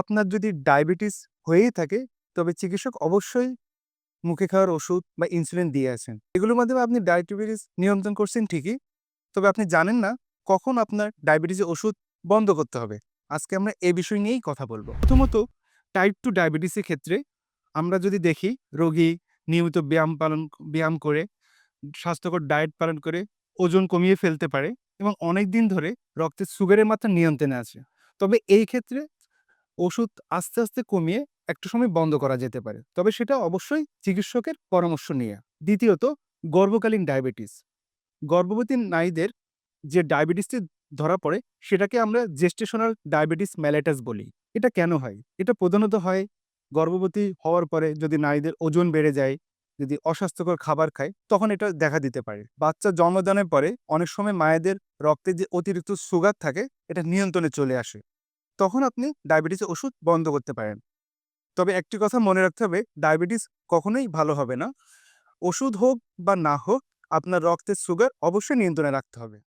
আপনার যদি ডায়াবেটিস হয়েই থাকে, তবে চিকিৎসক অবশ্যই মুখে খাওয়ার ওষুধ বা ইনসুলিন দিয়ে আছেন। এগুলোর মাধ্যমে আপনি ডায়াবেটিস নিয়ন্ত্রণ করছেন ঠিকই, তবে আপনি জানেন না কখন আপনার ডায়াবেটিসের ওষুধ বন্ধ করতে হবে। আজকে আমরা এ বিষয় নিয়েই কথা বলব। প্রথমত টাইপ টু ডায়াবেটিসের ক্ষেত্রে আমরা যদি দেখি, রোগী নিয়মিত ব্যায়াম পালন, ব্যায়াম করে, স্বাস্থ্যকর ডায়েট পালন করে, ওজন কমিয়ে ফেলতে পারে এবং অনেক দিন ধরে রক্তের সুগারের মাত্রা নিয়ন্ত্রণে আছে। তবে এই ক্ষেত্রে ওষুধ আস্তে আস্তে কমিয়ে একটু সময় বন্ধ করা যেতে পারে। তবে সেটা অবশ্যই চিকিৎসকের পরামর্শ নিয়ে। দ্বিতীয়ত, গর্ভকালীন ডায়াবেটিস। গর্ভবতী নারীদের যে ডায়াবেটিসটি ধরা পড়ে, সেটাকে আমরা জেস্টেশনাল ডায়াবেটিস ম্যালাইটাস বলি। এটা কেন হয়? এটা প্রধানত হয় গর্ভবতী হওয়ার পরে যদি নারীদের ওজন বেড়ে যায়, যদি অস্বাস্থ্যকর খাবার খায়, তখন এটা দেখা দিতে পারে। বাচ্চা জন্মদানের পরে অনেক সময় মায়েদের রক্তে যে অতিরিক্ত সুগার থাকে, এটা নিয়ন্ত্রণে চলে আসে। তখন আপনি ডায়াবেটিসের ওষুধ বন্ধ করতে পারেন। তবে একটি কথা মনে রাখতে হবে, ডায়াবেটিস কখনোই ভালো হবে না। ওষুধ হোক বা না হোক, আপনার রক্তের সুগার অবশ্যই নিয়ন্ত্রণে রাখতে হবে।